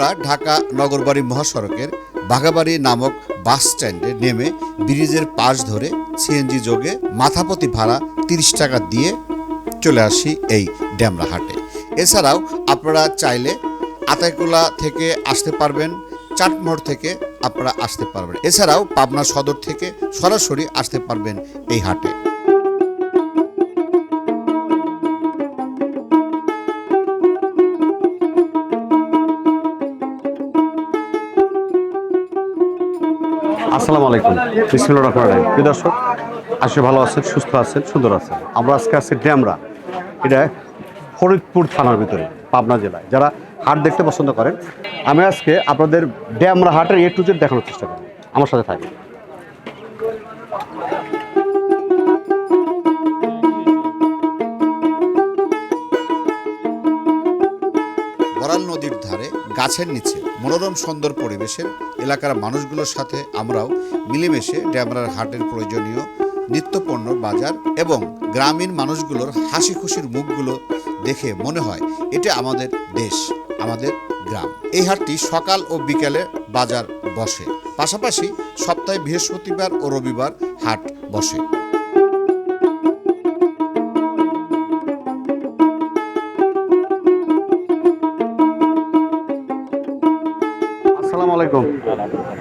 আমরা ঢাকা নগরবাড়ি মহাসড়কের বাঘাবাড়ি নামক বাস স্ট্যান্ডে নেমে ব্রিজের পাশ ধরে সিএনজি যোগে মাথাপতি ভাড়া তিরিশ টাকা দিয়ে চলে আসি এই ড্যামরা হাটে এছাড়াও আপনারা চাইলে আতাইকুলা থেকে আসতে পারবেন, চাটমোড় থেকে আপনারা আসতে পারবেন। এছাড়াও পাবনা সদর থেকে সরাসরি আসতে পারবেন এই হাটে। আসসালামু আলাইকুম। বিসমিল্লাহির রহমানির রহিম। প্রিয় দর্শক আসলে ভালো আছেন, সুস্থ আছেন, সুন্দর আছেন। আমরা আজকে আছি ড্যামরা। এটা ফরিদপুর থানার ভিতরে, পাবনা জেলায়। যারা হাট দেখতে পছন্দ করেন, আমি আজকে আপনাদের ড্যামরা হাটের এ টু জেড দেখানোর চেষ্টা করি আমার সাথে থাকি বরাল নদীর ধারে, গাছের নিচে মনোরম, সুন্দর পরিবেশের এলাকার মানুষগুলোর সাথে আমরাও মিলেমিশে ড্যামরার হাটের প্রয়োজনীয় নিত্যপণ্য বাজার এবং গ্রামীণ মানুষগুলোর হাসি খুশির মুখগুলো দেখে মনে হয় এটা আমাদের দেশ, আমাদের গ্রাম। এই হাটটি সকাল ও বিকেলে বাজার বসে। পাশাপাশি সপ্তাহে বৃহস্পতিবার ও রবিবার হাট বসে।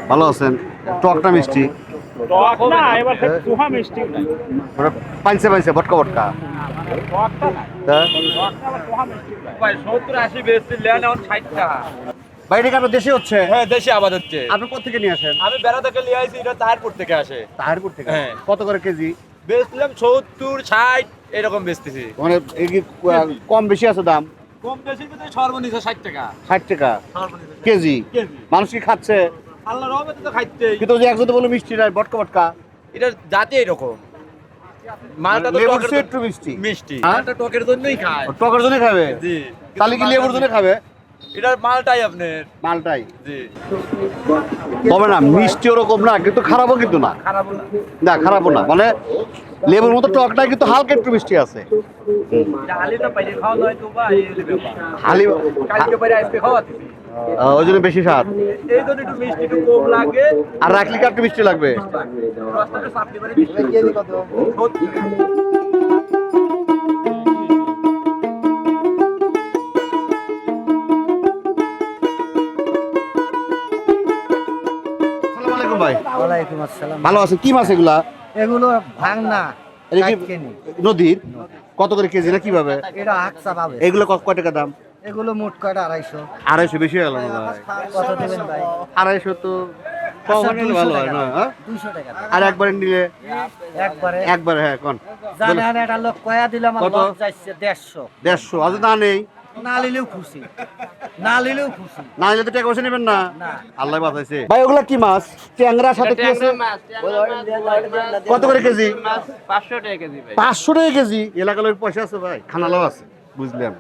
ভালো আছেন? টকটা মিষ্টি? টক না এবার পোহা মিষ্টি। নাই ওটা পাইছে পাইছে বটকা বটকা টকটা নাই তা? টকটা আবার মিষ্টি। ভাই সত্তর আশি বেশি লেন এখন ষাট টাকা। বাইরে কেন দেশে হচ্ছে? হ্যাঁ দেশে আবাদ হচ্ছে। আপনি কোথা থেকে নিয়ে আসেন? আমি বেড়া থেকে নিয়ে এটা তাহারপুর থেকে আসে। তাহিরপুর থেকে? হ্যাঁ। কত করে কেজি? বেচলাম সত্তর ষাট এরকম বেচতেছি। মানে কম বেশি আছে দাম? কম ভিতরে সর্বনিম্ন ষাট টাকা। ষাট টাকা। সর্বনিম্ন কেজি? কেজি। মানুষ কি খাচ্ছে? আল্লাহ রহমতে তো খাইতেই কিন্তু যে একজন বলে মিষ্টি নাই বটকা বটকা। এটা জাতি এরকম। মালটা তো লেবুর টকের চেয়ে তো- একটু মিষ্টি। মিষ্টি। হ্যাঁ? মালটা টকের জন্যই খায়। টকের জন্য খাবে? জি। তাহলে কি লেবুর জন্য খাবে? এটার মালটাই আপনার। মালটাই। জি। তবে না মিষ্টি ওরকম না কিন্তু খারাপও কিন্তু না। না। না খারাপও না। মানে লেবুর মতো টকটা কিন্তু হালকা একটু মিষ্টি আছে। আলিটা পাইলে খাওয়া নয় তো বা এই হলো কালকে আজকে খাওয়াতেছি ওই জন্য বেশি স্বাদ। এই জন্য একটু মিষ্টি একটু কম লাগে। আর রাখলে কি একটু মিষ্টি লাগবে? ভাই। ভালো আছে কি মাছ এগুলা? এগুলো ভাঙনা নদীর? কত করে কেজি? না কীভাবে? এটা এগুলো কয় টাকা দাম? এগুলো মোট কয়টা? আড়াইশো। আড়াইশো বেশি হয়ে গেল না ভাই কত দেবেন ভাই? আড়াইশো তো ভালো হয় না হ্যাঁ? দুইশো টাকা। আর একবারে নিলে? একবারে? একবারে হ্যাঁ কোন? জানেন একটা লোক কয়া দিলে আমার লস যাচ্ছে দেড়শো। দেড়শো আজ না নেই না নিলেও খুশি। না নিলেও খুশি। না নিলে তো টাকা পয়সা নেবেন না? না। আল্লাহ বাঁচাইছে। ভাই ওগুলা কি মাছ? ট্যাংরার সাথে কি আছে? কত করে কেজি? পাঁচশো টাকা কেজি ভাই। পাঁচশো টাকা কেজি? এলাকা পয়সা আছে ভাই খানালাও আছে বুঝলাম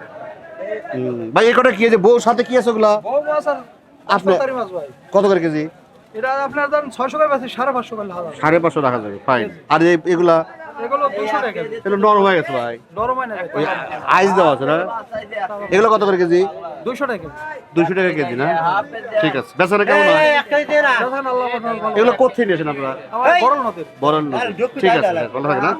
ভাই এই কটা কি আছে বউ সাথে কি আছে ওগুলা? বউ মাছ আর আপনি কত করে কেজি? এটা আপনার ধরেন ছয়শো করে আছে সাড়ে পাঁচশো করে সাড়ে পাঁচশো টাকা যাবে ফাইন আর এই- এগুলা? এগুলো দুশো টাকা এগুলো নরম হয়ে গেছে ভাই। নরম হয় না আইস দেওয়া আছে না? এগুলো কত করে কেজি? দুশো টাকা কেজি। দুইশো টাকা কেজি না? ঠিক আছে। বেচারা কেমন হয়। এগুলো কোথায় নিয়েছেন আপনারা? আমার বড় নদীর বড় ঠিক আছে ভালো থাকে না?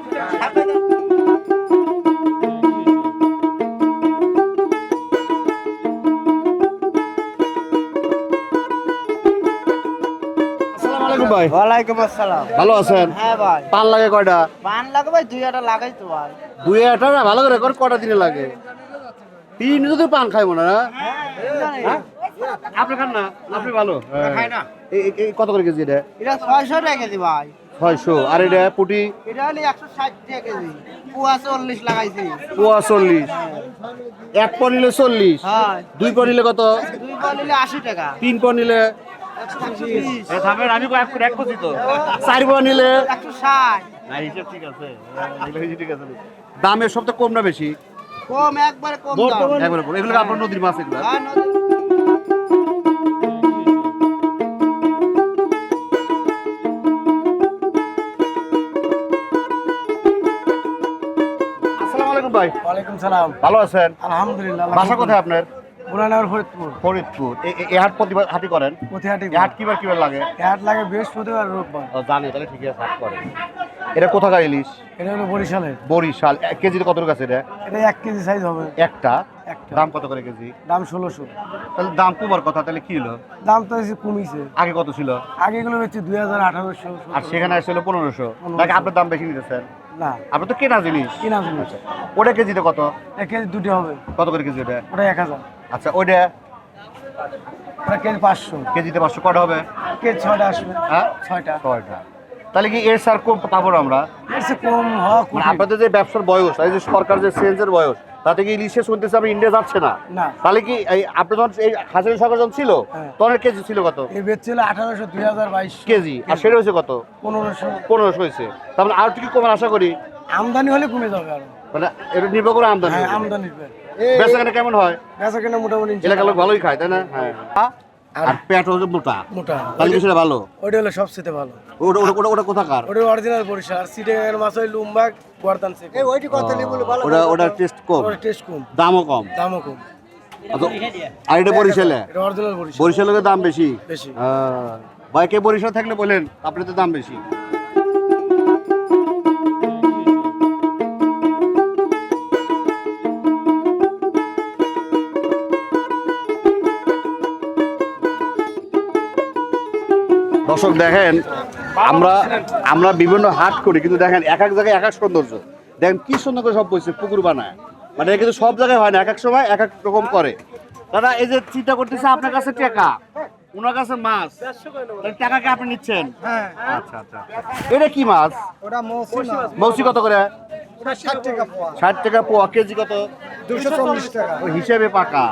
ভাই? ওয়ালাইকুম আসসালাম। ভালো আছেন? হ্যাঁ ভাই। পান লাগে কয়টা? পান লাগে ভাই দুই একটা লাগাই তো ভাই। দুই একটা না ভালো করে কর কটা দিনে লাগে? তিন যদি পান খাইবো না হ্যাঁ? আপনি খান না আপনি ভালো। খাই না। কত করে কেজি এটা? এটা ছয়শো টাকা কেজি ভাই। ছয়শো। আর এটা পুটি? এটা হলে একশো ষাট টাকা কেজি। পুয়া চল্লিশ লাগাইছি। পোয়া চল্লিশ। এক পর নিলে চল্লিশ। হ্যাঁ। দুই পর নিলে কত? দুই পা নিলে আশি টাকা। তিন পর নিলে আমি এক করছি তো। চার পর নিলে একশো ষাট। ঠিক আছে। ঠিক আছে। দামের সবচেয়ে কম না বেশি? কম একবারে কম একবারে কম। এগুলো আপনার নদীর মাছ এগুলো? হ্যাঁ, ভাই। ওয়ালাইকুম সালাম। ভালো আছেন? আলহামদুলিল্লাহ বাসা কোথায় আপনার? বুড়ানগর ফরিদপুর। ফরিদপুর। এ- এ- এ হাট প্রতিবার হাটি করেন? প্রতিহাটি এ হাট কিবার কিবার লাগে? হাট লাগে বৃহস্পতিবার রোববার। ও, জানি তাহলে ঠিকই আছে হাট করে এটা কোথাকার ইলিশ? এটা হলো বরিশালের। বরিশাল। এক কেজিতে কত টাকা আছে এটা? এটা এক কেজি সাইজ হবে। একটা? একটা। দাম কত করে কেজি? দাম ষোলোশো। তাহলে দাম কমার কথা তাহলে কি হলো? দাম তো এসে কমিছে। আগে কত ছিল? আগে এগুলো হচ্ছে দুই হাজার আঠারোশো আর সেখানে আসছিল পনেরোশো। নাকি আপনার দাম বেশি নিতেছেন? না। আপনার তো কেনা জিনিস। কিনা জিনিস। ওটা কেজিতে কত? এক কেজি দুটি হবে। কত করে কেজি ওটা? ওটা এক হাজার। আচ্ছা ওইটা? কেজি পাঁচশো। কেজিতে পাঁচশো। কটা হবে? কেজি ছয়টা আসবে। হ্যাঁ? ছয়টা। ছয়টা। তাহলে কি এর সার কম পাবো আমরা? কম মানে আপনাদের যে ব্যবসার বয়স এই যে সরকার যে সেন্সের বয়স তাতে কি ইলিশে শুনতেছে আপনি ইন্ডিয়া যাচ্ছে না? তাহলে কি এই আপনি যখন এই হাজারি সরকার যখন ছিল হ্যাঁ। তখন কেজি ছিল কত? এই বেচ ছিল আঠারোশো দুই হাজার বাইশ। কেজি। আর সেটা হয়েছে কত? পনেরোশো। পনেরোশো হয়েছে। তারপরে আর কি কমার আশা করি? আমদানি হলে কমে যাবে আরও। মানে এটা নির্ভর করে আমদানি হ্যাঁ আমদানির পেট বেচাকেনা কেমন হয়? বেচা কেনা মোটামুটি এলাকার লোক ভালোই খায় তাই না? হ্যাঁ। আর? পেট হচ্ছে মোটা? মোটা। তাহলে সেটা ভালো? ওইটা হলো সবচেয়ে ভালো। ওটা ওটা ওটা ওটা কোথাকার? ওটা অরিজিনাল বরিশাল। আর সিটের মাছ ওই গর্দান সে ওইটি কথা নেই বলে ভালো ওটা ওটা টেস্ট কম। ওর টেস্ট কম। দামও কম। দামও কম। আচ্ছা, আর এটা বরিশালে? এটা অরিজিনাল বরিশাল। বরিশালের দাম বেশি? বেশি। আহ, ভাই কে বরিশাল থাকলে বলেন আপনার তো দাম বেশি? দর্শক দেখেন আমরা আমরা বিভিন্ন হাট করি কিন্তু দেখেন এক এক জায়গায় এক এক সৌন্দর্য। দেখেন কি সুন্দর করে সব বলছে পুকুর বানায়। মানে কিন্তু সব জায়গায় হয় না এক এক সময় এক এক রকম করে। দাদা এই যে চিন্তা করতেছে আপনার কাছে টাকা? ওনার কাছে মাছ? তাহলে টাকা কি আপনি নিচ্ছেন? হ্যাঁ। আচ্ছা আচ্ছা। এটা কি মাছ? ওটা মৌসি কত করে? ষাট টাকা পোয়া কেজি কত? দুশো চল্লিশ টাকা। ওই হিসেবে পাকা।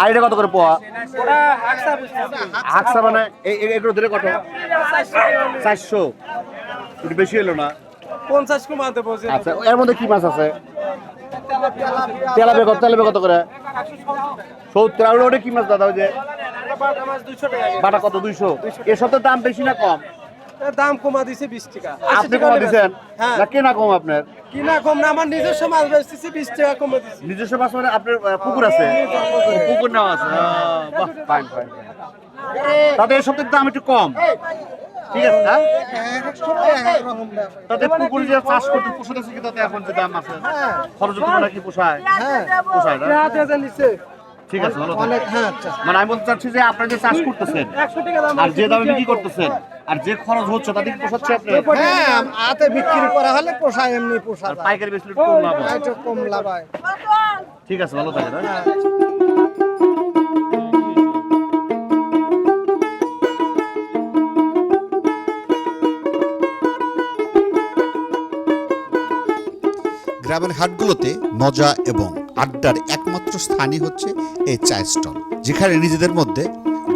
আর এটা কত করে পোয়া? আকসা মানে এগুলো কত? চারশো। একটু বেশি এলো না? পঞ্চাশ আচ্ছা এর মধ্যে কি মাছ আছে? কত কত করে? সত্তর। আর ওটা কি মাছ দাদা ওই যে? বাটা কত? দুইশো। এর সাথে দাম বেশি না কম? দাম কমা দিছে বিশ টাকা। আপনি কমা দিচ্ছেন হ্যাঁ। না কেনা কম আপনার? কিনা কম না আমার নিজস্ব মাছ বেচতেছি বিশ টাকা কমে দিছি। নিজস্ব মাছ মানে আপনার পুকুর আছে? পুকুর নেওয়া আছে। বাহ ফাইন ফাইন তাতে এর সপ্তাহের দাম একটু কম। ঠিক আছে হ্যাঁ? তাতে পুকুর যে চাষ করতে পোষাতেছে কি তাতে এখন যে দাম আছে? খরচ তুলনা কি পোষায়? পোষায় না? ঠিক আছে ভালো থাকবেন। মানে আমি বলতে চাচ্ছি যে আপনারা যে চাষ করতেছেন একশো টাকা দাম আর যে দামে বিক্রি করতেছেন আর যে খরচ হচ্ছে তাতে কি পোষাচ্ছে আপনার হ্যাঁ হাতে বিক্রি করা হলে পোষায় এমনি পোষা আর পাইকারি বেশি কম লাভ হয়। একটু কম লাভ হয় ঠিক আছে ভালো থাকেন হ্যাঁ? গ্রামের হাটগুলোতে মজা এবং আড্ডার একমাত্র স্থানই হচ্ছে এই চায়ের স্টল, যেখানে নিজেদের মধ্যে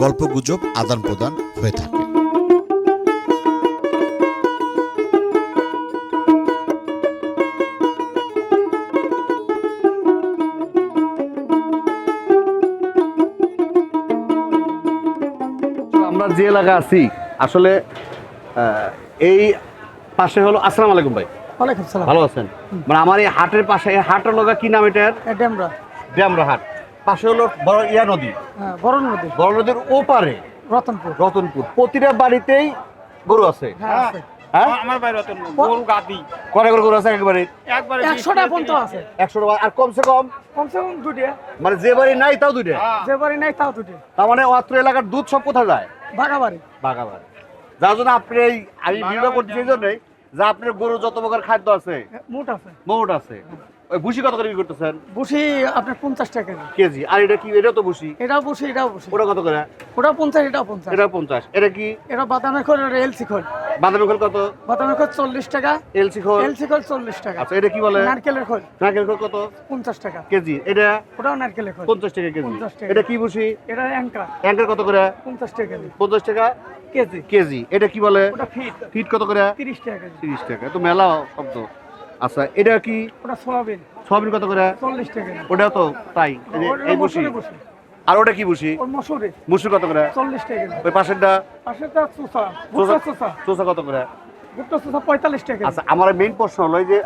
গল্প গুজব আদান প্রদান হয়ে থাকে। আমরা যে এলাকা আছি, আসলে এই পাশে হলো আসসালামু আলাইকুম ভাই। ভালো আছেন? মানে আমার এই হাটের পাশে এই হাটের লগা কি নাম এটার? এটা আমরা ড্যামরা হাট। পাশে হলো বড় ইয়া নদী। হ্যাঁ, বড় নদী। বড় নদীর ওপারে। রতনপুর। রতনপুর। প্রতিটা বাড়িতেই গরু আছে। হ্যাঁ হ্যাঁ? আমার গরু গাদি করে গরু আছে একবারে? একবারে পর্যন্ত আছে। আর কমসে কম? কমসে কম দুটিয়া মানে যে বাড়ি নাই তাও দুইটা? যে বাড়ি নাই তাও দুটি তার মানে অত্র এলাকার দুধ সব কোথায় যায়? বাগাবাড়ি বাগাবাড়ি যার জন্য আপনি এই আমি ভিডিও করছি সেই জন্যই। যে আপনার গরু যত প্রকার খাদ্য আছে মোট আছে। মোট আছে। ওই ভুসি কত করে বিক্রি করতেছেন? বুসি আপনার পঞ্চাশ টাকা কেজি। আর এটা কি? এটা তো ভুসি? এটাও বুসি এটাও বুসি ওটা কত করে? ওটাও পঞ্চাশ এটাও পঞ্চাশ। এটা পঞ্চাশ। এটা কি? এটা বাদামের খোল এটা এলসি খোল। বাদামি খোল কত? বাদামের খোল চল্লিশ টাকা। এলসি খোল? এলসি খোল চল্লিশ টাকা। আচ্ছা এটা কি বলে? নারকেলের খোল। নারকেল খোল কত? পঞ্চাশ টাকা। কেজি। এটা? ওটাও নারকেলের খোল। পঞ্চাশ টাকা কেজি। এটা কি ভুসি? এটা অ্যাঙ্কা অ্যাঙ্কেল কত করে? পঞ্চাশ টাকা পঞ্চাশ টাকা? কেজি। কেজি। এটা কি বলে? ওটা ফিট। ফিট কত করে? তিরিশ টাকা তিরিশ টাকা। তো মেলা শব্দ। আচ্ছা এটা কি? ওটা সোয়াবিন। কত করে? চল্লিশ টাকা। কেজি ওটা তো তাই এই বসি। আর ওটা কি বসি? মসুরি। মুসুর কত করে? চল্লিশ টাকা। কেজি ওই পাশেরটা? পাশেরটা চুষা। কত করে? ভুট্টা চুষা পঁয়তাল্লিশ টাকা। কেজি আচ্ছা আমার মেইন প্রশ্ন হলো যে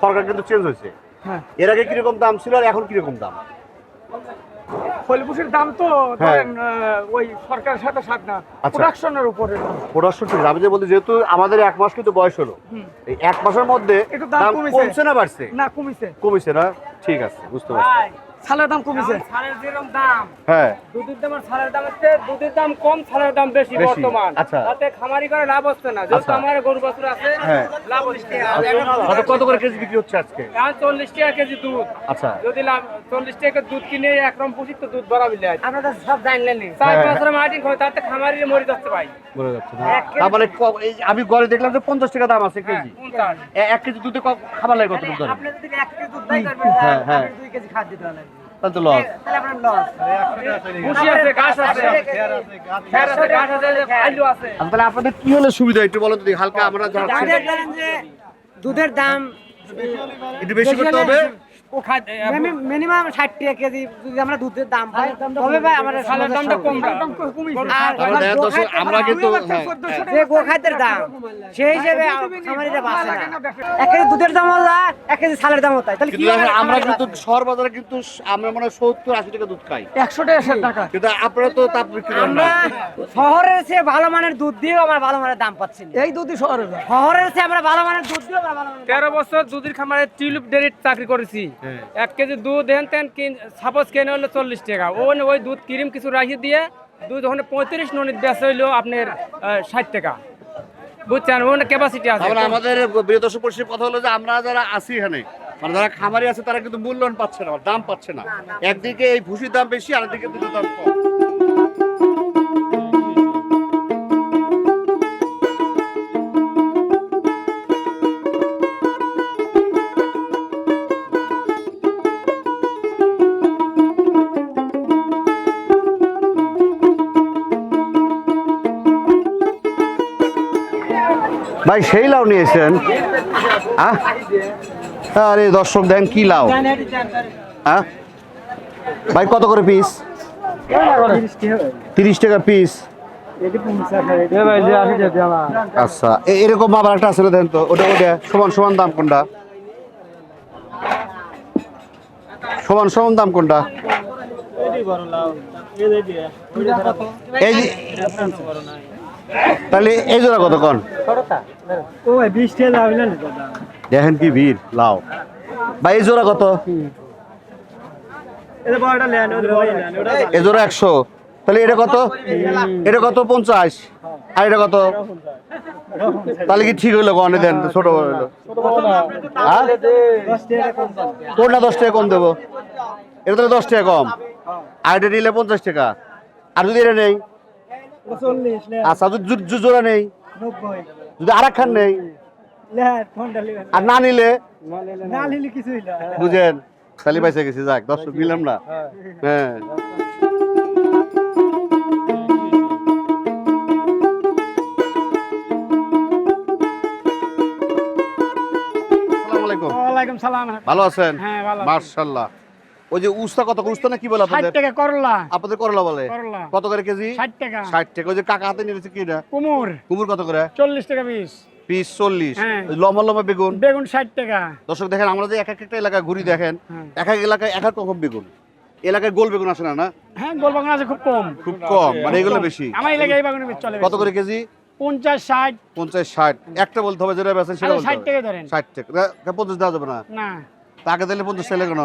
সরকার কিন্তু চেঞ্জ হয়েছে। হ্যাঁ। এর আগে কীরকম দাম ছিল আর এখন কীরকম দাম? ফলপুষের দাম তো হ্যাঁ। ধরেন ওই সরকারের সাথে সাথ না আচ্ছা। প্রোডাকশনের উপরে প্রোডাকশন ঠিক। আমি যে বলতে যেহেতু আমাদের এক মাস কিন্তু বয়স হলো এই এক মাসের মধ্যে একটু দাম দাম কমছে। না বাড়ছে? না কমিছে। কমেছে না? ঠিক আছে বুঝতে পারছি। ছালের দাম কমিছে? যেরকম দাম হ্যাঁ। দুধের দাম আর দাম হচ্ছে দুধের দাম কম সারের দাম বেশি বর্তমান। আচ্ছা। তাতে খামারি করে লাভ হচ্ছে না। যেহেতু আচ্ছা। আমার গরু বাছুর আছে হ্যাঁ। লাভ হচ্ছে কত কত করে কেজি বিক্রি হচ্ছে আজকে? এখন চল্লিশ টাকা কেজি দুধ। আচ্ছা। যদি লাভ চল্লিশ টাকা দুধ কিনে একরকম পুষিত তো দুধ বাড়াবি আপনারা সব জানলেন চার হ্যাঁ। মার্টিন তাতে খামারি মরে যাচ্ছে ভাই। যাচ্ছে আমি ঘরে দেখলাম যে পঞ্চাশ টাকা দাম আছে কেজি। এক কেজি দুধে খাবার লাগে কত ধরে আপনি যদি এক কেজি দুধ দেয় হ্যাঁ, হ্যাঁ। দুই কেজি খাদ্য লাগবে তাহলে তো লস তাহলে আপনার লস ভুসি আছে ঘাস আছে। খের আছে ঘাস আছে। আলু আছে তাহলে আপনাদের কি হলে সুবিধা একটু বলো তো হালকা আমরা যারা আমাদের ধরেন যে দুধের দাম একটু বেশি করতে হবে। মিনিমাম ষাট টাকা কেজি যদি আমরা দুধের দাম পাই তবে ভাই আমাদের সালের দামটা কম আর আমরা কিন্তু হ্যাঁ, যে গোখাদ্যের দাম সেই হিসেবে খামারিরা বাঁচে এক কেজি দুধের দাম হলো এক কেজি সালের দাম হতো তাহলে আমরা কিন্তু শহর বাজারে কিন্তু আমরা মনে হয় সত্তর আশি টাকা দুধ খাই। একশো টাকা টাকা। কিন্তু আপনারা তো তাপ বিক্রি করেন না। আমরা শহরের চেয়ে ভালো মানের দুধ দিয়েও আমরা ভালো মানের দাম পাচ্ছি না। এই দুধই শহরের শহরের চেয়ে আমরা ভালো মানের দুধ দিয়েও আমরা ভালো মানের তেরো বছর দুধের খামারে টিউলিপ ডেয়ারি চাকরি করেছি। এক কেজি দুধ হেন তেন সাপোজ কেনে হলো চল্লিশ টাকা। ওখানে ওই দুধ ক্রিম কিছু রাখি দিয়ে দুধ ওখানে পঁয়ত্রিশ ননিত বেচা হইল আপনার ষাট টাকা। বুঝছেন? ওখানে ক্যাপাসিটি আছে। আমাদের প্রিয় দর্শক পরিষদের কথা হলো যে আমরা যারা আসি এখানে মানে যারা খামারি আছে তারা কিন্তু মূল্যায়ন পাচ্ছে না দাম পাচ্ছে না। একদিকে এই ভুষির দাম বেশি আরেকদিকে দুধের দাম কম। ভাই, সেই লাউ নিয়েছেন? আরে দর্শক দেন কি লাউ। হ্যাঁ ভাই, কত করে পিস তিরিশ টাকা পিস আচ্ছা এরকম আবার একটা না দেন তো, ওটা ওটা, সমান সমান দাম কোনটা? সমান সমান দাম কোনটা? এই তাহলে এই জোড়া কত কন? দেখেন কি ভিড় লাও। ভাই এই জোড়া কত? এ জোড়া একশো। তাহলে এটা কত? এটা কত? পঞ্চাশ। আর এটা কত? তাহলে কি ঠিক হইল কনে দেন ছোট হইল? হ্যাঁ? কোনটা দশ টাকা কম দেবো? এটা তাহলে দশ টাকা কম। আর এটা নিলে পঞ্চাশ টাকা। আর যদি এটা নেই? আচ্ছা যদি জোড়া নেই? যদি আর খান নেই আর না নিলে? বুঝেন খালি পাইসা গেছি যাক দর্শক নিলাম না। হ্যাঁ। ভালো আছেন? হ্যাঁ, ভালো মার্শাল্লাহ ওই যে উস্তা কত করে? উস্তা না কি বলে ষাট আপনাদের? টাকা করলা। আপনাদের করলা বলে? করলা। কত করে কেজি? ষাট টাকা। ষাট টাকা। ওই যে কাকা হাতে নিয়েছে কি এটা? কুমুর। কুমুর কত করে? চল্লিশ টাকা পিস। পিস চল্লিশ। হ্যাঁ। লম্বা লম্বা বেগুন? বেগুন ষাট টাকা। দর্শক দেখেন আমরা যে এক এক একটা এলাকা ঘুরি দেখেন হ্যাঁ। এক এক এলাকায় এক এক রকম বেগুন। এলাকায় গোল বেগুন আসে না না? হ্যাঁ গোলবাগান আছে খুব কম। খুব কম মানে এগুলো বেশি। আমার এলাকায় এই বাগানে চলে কত করে কেজি? পঞ্চাশ ষাট। পঞ্চাশ ষাট। একটা বলতে হবে যেটা বেছেন সেটা ষাট হবে। টাকা ধরেন। ষাট টাকা। পঞ্চাশ দেওয়া যাবে না। না। তাকে দিলে পঞ্চাশ চাইলে কেন?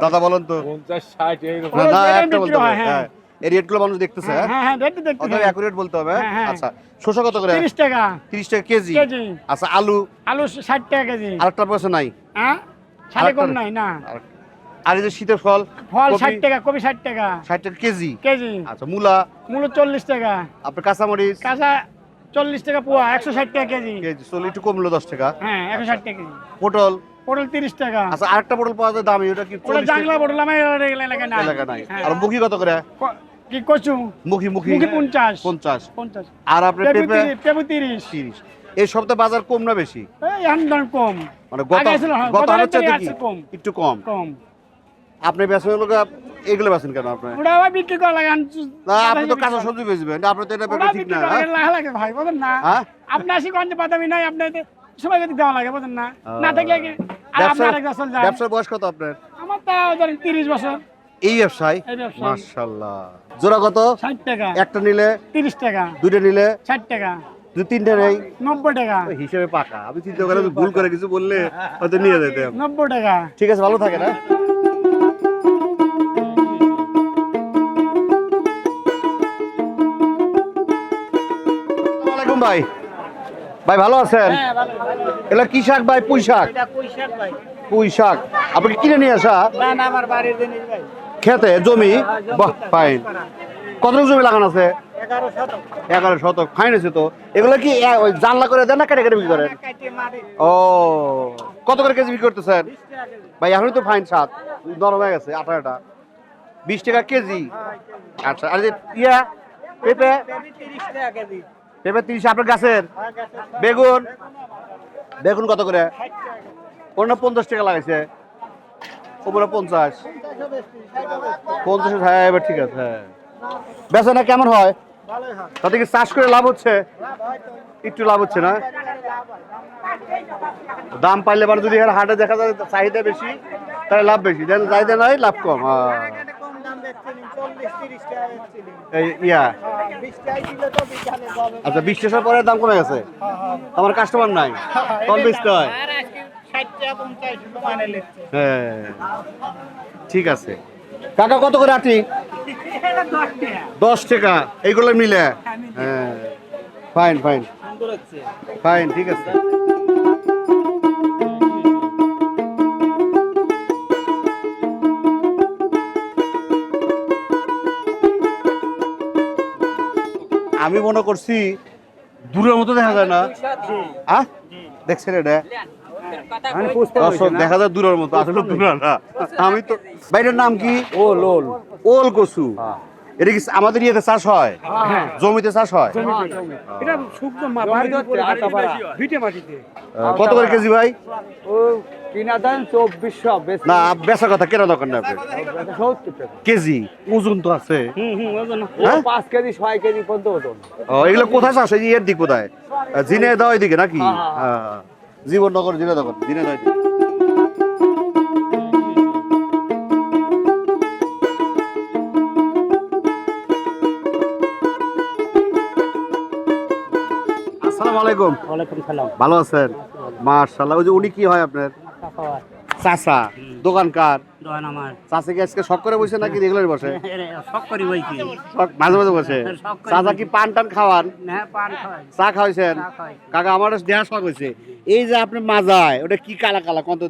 দাদা বলেন তো। পঞ্চাশ ষাট না না একটা বলতে হবে। হ্যাঁ। হ্যাঁ এই রেটগুলো মানুষ দেখতেছে হ্যাঁ হ্যাঁ? হ্যাঁ দেখতে দেখতে অতএব অ্যাকুরেট বলতে হবে। হ্যাঁ? হ্যাঁ, হ্যাঁ। আচ্ছা শসা কত করে? তিরিশ টাকা। তিরিশ টাকা কেজি? কেজি। আচ্ছা আলু? আলু ষাট টাকা কেজি। আরেকটা পয়সা নাই? হ্যাঁ? সাড়ে কম নাই না। আর- আর এই যে শীতের ফল ফল কপি, ষাট টাকা কপি ষাট টাকা। ষাট টাকা কেজি? কেজি। আচ্ছা মূলা? মূলো চল্লিশ টাকা। আপনার কাঁচামরিচ? কাঁচা চল্লিশ টাকা পোয়া একশো ষাট টাকা কেজি। কেজি চল্লিশ একটু কমলো দশ টাকা। হ্যাঁ একশো ষাট টাকা কেজি। পটল? পটল তিরিশ টাকা। আচ্ছা আরেকটা পটল পাওয়া যায় দামি ওটা কি ওটা জাংলা পটল আমার এলাকায় নাই। এলাকা নাই। হ্যাঁ। আর মুখি কত করে? কি কচু? মুখি মুখি মুখি পঞ্চাশ। পঞ্চাশ। পঞ্চাশ। আর আপনার পেঁপে পেঁপে? তিরিশ, পেঁপে তিরিশ। তিরিশ। এই সপ্তাহে বাজার কম না বেশি? এই এখন কম। মানে গত হ্যাঁ, গত আছে কি? একটু কম। কম। আপনি বেচেন লোক এগুলো বেচেন কেন আপনি? ওটা আবার বিক্রি করা লাগে না আপনি তো কাঁচা সবজি বেচবেন আপনি তো এটা ঠিক না হ্যাঁ? লাগে, ভাই বুঝেন না? আপনি আসি পাতামি নাই আপনি যদি দেওয়া লাগে বুঝেন না? না থাকলে কি আর ব্যবসার বছর যান ব্যবসার বয়স কত আপনার? আমার তা ধরেন তিরিশ বছর। এই ব্যবসায়? জোড়া কত? ষাট টাকা। একটা নিলে? তিরিশ টাকা। দুইটা নিলে? ষাট টাকা। দুই তিনটে নেই? নব্বই টাকা। হিসেবে পাকা। আমি চিন্তা করে ভুল করে কিছু বললে হয়তো নিয়ে যেতাম টাকা। ঠিক আছে ভালো থাকে না আসসালামু ভাই। ভাই ভালো আছেন? এগুলা কি শাক ভাই? পুঁই শাক? পুঁই শাক আপনি কি কিনে নিয়ে আসা? খেতে জমি? বাহ ফাইন কত জমি লাগানো আছে? এগারো শতক। ফাইন আছে তো। এগুলো কি জানলা করে দেন না কেটে কেটে বিক্রি করেন? ও কত করে কেজি বিক্রি করতেছেন? ভাই এখনই তো ফাইন সাত। নরম হয়ে গেছে আঠারোটা। বিশ টাকা কেজি? আচ্ছা আর ইয়া পেঁপে? পেঁপে তিরিশ আপনার গাছের? বেগুন। বেগুন কত করে? অন্য পঞ্চাশ টাকা লাগাইছে। ওপরে পঞ্চাশ। পঞ্চাশ হ্যাঁ এবার ঠিক আছে হ্যাঁ। বেচা কেমন হয়? তাতে কি চাষ করে লাভ হচ্ছে? একটু লাভ হচ্ছে না? দাম পাইলে মানে যদি হাটে দেখা যায়, চাহিদা বেশি, তাহলে লাভ বেশি। চাহিদা নাই, লাভ কম হ্যাঁ। ইয়া। আচ্ছা বিশ টাকার পরে দাম কমে গেছে? আমার কাস্টমার নাই। কম বেচতে হয়। হ্যাঁ ঠিক আছে। কাকা, কত করে আটি? দশ টাকা। এইগুলো মিলে? হ্যাঁ। ফাইন ফাইন ফাইন ঠিক আছে। আমি মনে করছি দূরের মতো দেখা যায় না। আহ? দেখছেন এটা? দর্শক দেখা যায় দূরের মতো আসলে দূর না। আমি তো বাইরের নাম কি? ওল ওল। ওল কচু। এটা কি আমাদের ইয়েতে চাষ হয়? জমিতে চাষ হয়? কত করে কেজি ভাই? কিনা দেন চব্বিশশো না বেচা কথা কেনা না কেজি ওজন তো আছে। হুম হুম ওজন হ্যাঁ? পাঁচ কেজি ছয় কেজি পর্যন্ত ওজন। ও এগুলো কোথায় চাষ? হয় এর দিক কোথায়? জিনে দাও এদিকে নাকি? হ্যাঁ। জীবননগর জিনে নগর জিনে দাও আসসালামু আলাইকুম। ওয়ালাইকুম সালাম। ভালো আছেন? মার্শাল্লাহ ওই যে উনি কি হয় আপনার? চাচা। দোকানকার? দোকান আমার। কি আজকে শখ করে বসে নাকি রেগুলার বসে? করি বই মাঝে মাঝে বসে? শখ চাচা কি পান টান খাওয়ান? খাওয়াই। চা খাওয়াইছেন? কাকা আমার দেহা শখ হয়েছে এই যে আপনি মাজায় ওটা কি কালা কালা কত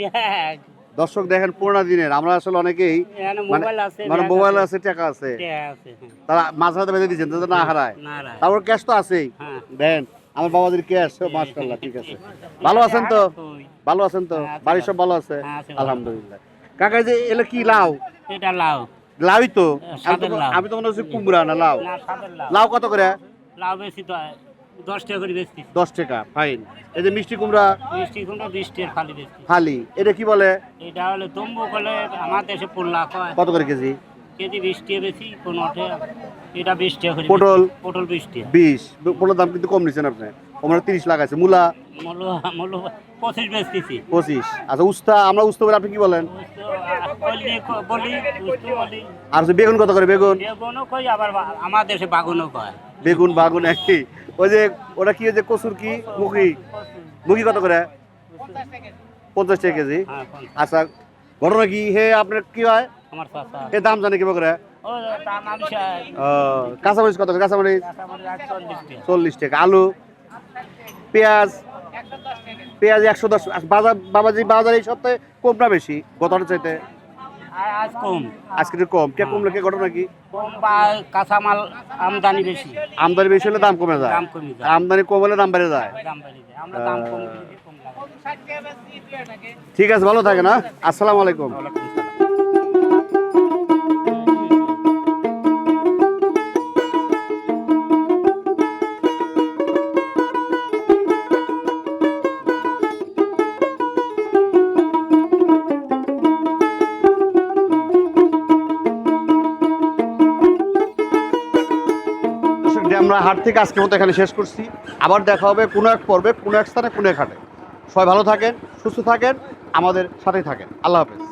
ব্যাগ। দর্শক দেখেন পুরোনো দিনের। আমরা আসলে অনেকেই মানে মোবাইল আছে মানে আছে। টাকা আছে। হ্যাঁ। তারা মাঝরাতে বেঁধে দিচ্ছেন না হারায়। তারপর ক্যাশ তো আছেই। হ্যাঁ। দেন। আমার বাবাদের ক্যাশ মাশাল্লাহ ঠিক আছে। ভালো আছেন তো? ভালো আছেন তো? হ্যাঁ, বাড়ির সব ভালো আছে? হ্যাঁ। আলহামদুলিল্লাহ। কাকা যে এলো কি লাউ? এটা লাউ। লাউই তো? হ্যাঁ, আমি তো মনে হচ্ছে কুমড়া না লাউ। লাউ। কত করে? লাউ বেশি তো দশ টাকা করে বেশি দশ টাকা ফাইন এই যে মিষ্টি কুমড়া? মিষ্টি কুমড়া বিশ টাকার খালি বেশি খালি এটা কি বলে? এটা হলে তম্বু করলে আমার দেশে পোল্লা কত করে কেজি? কেজি বিশ টাকা বেশি কোনো এটা বিশ টাকা করে পটল? পটল বিশ টাকা। বিশ। পোলোর দাম কিন্তু কম নিচ্ছেন আপনি। আমরা তিরিশ লাগাইছে। মূলা? পঁচিশ বেচতেছি আচ্ছা উস্তা আমরা উস্তা বলে আপনি কি বলেন? বলি বলি উস্তো বলি আর বেগুন কত করে বেগুন? বেগুনও কই আবার আমার দেশে বাগুনও কয়। বেগুন বাগুন একই ওই যে ওটা কি যে কচুর কি? মুখি মুখি কত করে? পঞ্চাশ টাকা কেজি। হ্যাঁ আচ্ছা ঘটনা কি? হে আপনার কি হয়? আমার এ দাম জানে কিবা করে? কাঁচামরিচ কত কাঁচামরিচ? চল্লিশ টাকা। আলু? পেঁয়াজ? পেঁয়াজ একশো দশ। বাজার বাবাজি বাজার এই সপ্তাহে কম না বেশি? গতটা চাইতে? আজ কম। আজকে একটু কম। কে কমলে কে ঘটনা কি? কম বা কাঁচামাল আমদানি বেশি। আমদানি বেশি হলে দাম কমে যায়। দাম কমে যায়। আমদানি কম হলে দাম বেড়ে যায়। দাম বেড়ে যায়। আমরা দাম কম দিলে কম লাগে। ঠিক আছে ভালো থাকে না আসসালামু আলাইকুম। হাট থেকে আজকে মতো এখানে শেষ করছি। আবার দেখা হবে কোনো এক পর্বে, কোনো এক স্থানে, কোনো এক হাটে। সবাই ভালো থাকেন, সুস্থ থাকেন, আমাদের সাথেই থাকেন। আল্লাহ হাফেজ।